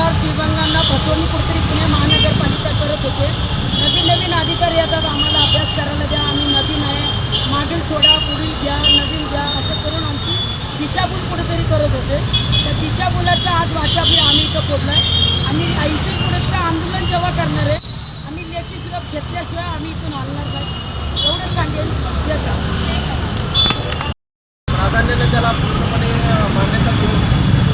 वारंवार दिव्यांगांना फसवणूक कुठेतरी पुणे महानगरपालिका करत होते. नवीन नवीन अधिकारी येतात आम्हाला अभ्यास करायला द्या आम्ही नवीन आहे. मागील सोडा पुढील घ्या नवीन घ्या असं करून आमची दिशाभूल कुठेतरी करत होते. त्या दिशाभुलाचा आज वाचाबी आम्ही इथं फोडला आहे आम्ही इथून पुढेचं आंदोलन जेव्हा करणार आहे आम्ही लेखी सुरप घेतल्याशिवाय आम्ही इथून आणणार नाही. एवढंच सांगेन. जय प्राधान्याने त्याला पूर्णपणे अ, मान्यता देऊन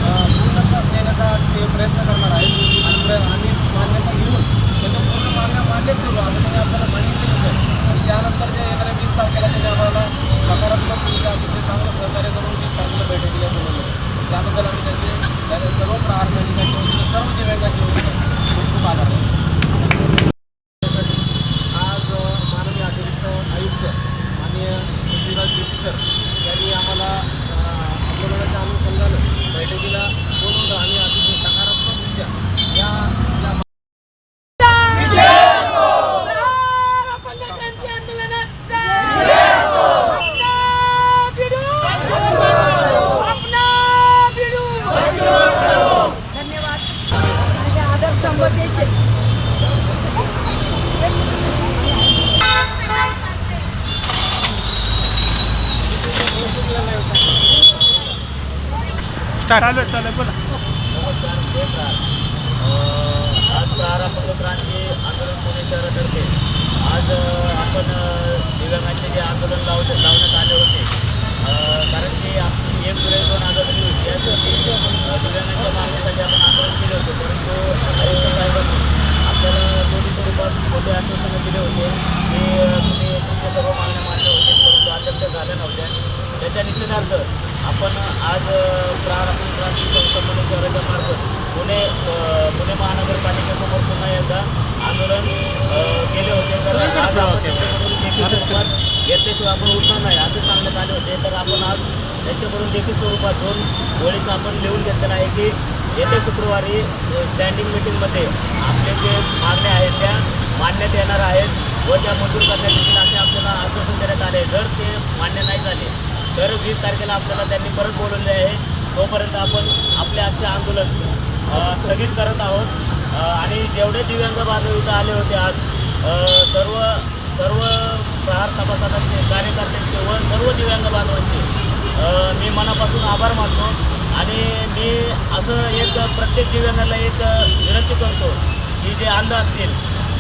अ, पूर्णता देण्याचा ते प्रयत्न करणार आहेत आणि प्र आम्ही मान्यता घेऊन त्याचं पूर्ण मान्य मान्यच करू असं त्यांनी आपल्याला सांगितलेलंच आहे आणि त्यानंतर जे येणाऱ्या वीस तारखेला त्यांनी आम्हाला सकारात्मक तुमच्या ते चांगलं सहकार्य करून वीस तारखेला बैठकीला बोलवलं त्याबद्दल आम्ही त्यांचे. सर्व प्रार्थना सैनिकांच्या वतीनं सर्व दिव्यांगांच्या चालेल चालेल बोला नमस्कार जय प्रहार अ, आज प्रहार अपंग क्रांती आंदोलन पुणे शहरातर्फे आज आपण दिव्यांगांचे जे आंदोलन लाव लावण्यात आले होते कारण की आपली एक जुलै दोन हजार वीस या दिवशी अ, दिव्यांगांच्या मागणीसाठी आपण आंदोलन केले होते परंतु साहेबांनी आपल्याला दोन्ही स्वरूपात मोठे आश्वासनं दिले होते की तुम्ही तुमच्या सर्व मागण्या मान्य होतील परंतु अद्याप त्या झाल्या नव्हत्या त्याच्या निषेधार्थ आपण आज अपंग क्रांती संस्था पुणे शहराच्या मार्फत पुणे पुणे महानगरपालिकेसमोर पुन्हा एकदा आंदोलन केले होते. तर आज आपण घेतल्याशिवाय आपण उठणार नाही असे सांगण्यात आले होते. तर आपण आज त्यांच्याकडून लेखी स्वरूपात दोन वेळीच आपण लिहून घेतलेलं आहे की येत्या शुक्रवारी स्टँडिंग मिटिंगमध्ये आपले जे मागण्या आहेत त्या मान्यत येणार आहेत व त्या मंजूर करण्यात येतील असे आपल्याला आश्वासन देण्यात आले. जर ते मान्य नाही झाले तर वीस तारखेला आपल्याला त्यांनी परत बोलवले आहे. तोपर्यंत आपण आपले आजचे आंदोलन स्थगित करत आहोत. आणि जेवढे दिव्यांग बांधव इथं आले होते आज सर्व सर्व प्रहार सभासदांचे कार्यकर्त्यांचे व सर्व दिव्यांग बांधवांचे मी मनापासून आभार मानतो. आणि मी असं एक प्रत्येक दिव्यांगाला एक विनंती करतो की जे अंध असतील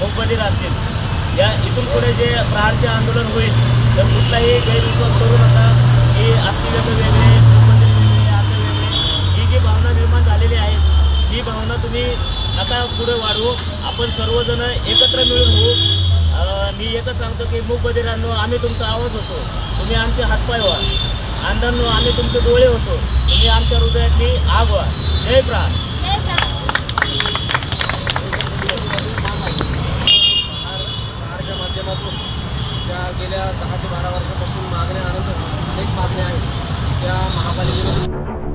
मुखबधीर असतील या इथून पुढे जे प्रहारचे आंदोलन होईल तर कुठलाही गैरविश्वास करू नका. हे अस्तित्व वेगळे निर्बंध वेगळे आता वेगळे. ही जी भावना निर्माण झालेली आहे ही भावना तुम्ही आता पुढे वाढवू. आपण सर्वजण एकत्र मिळून होऊ. मी एकच सांगतो की मूक बधिरांनो आम्ही तुमचा आवाज होतो. तुम्ही आमचे हातपाय व्हा. अंधांनो आम्ही तुमचे डोळे होतो. तुम्ही आमच्या हृदयातली आग व्हा. जय प्रा माध्यमातून त्या गेल्या दहा ते बारा वर्षापासून मागण्या अनेक मागण्या आहेत. त्या महापालिकेने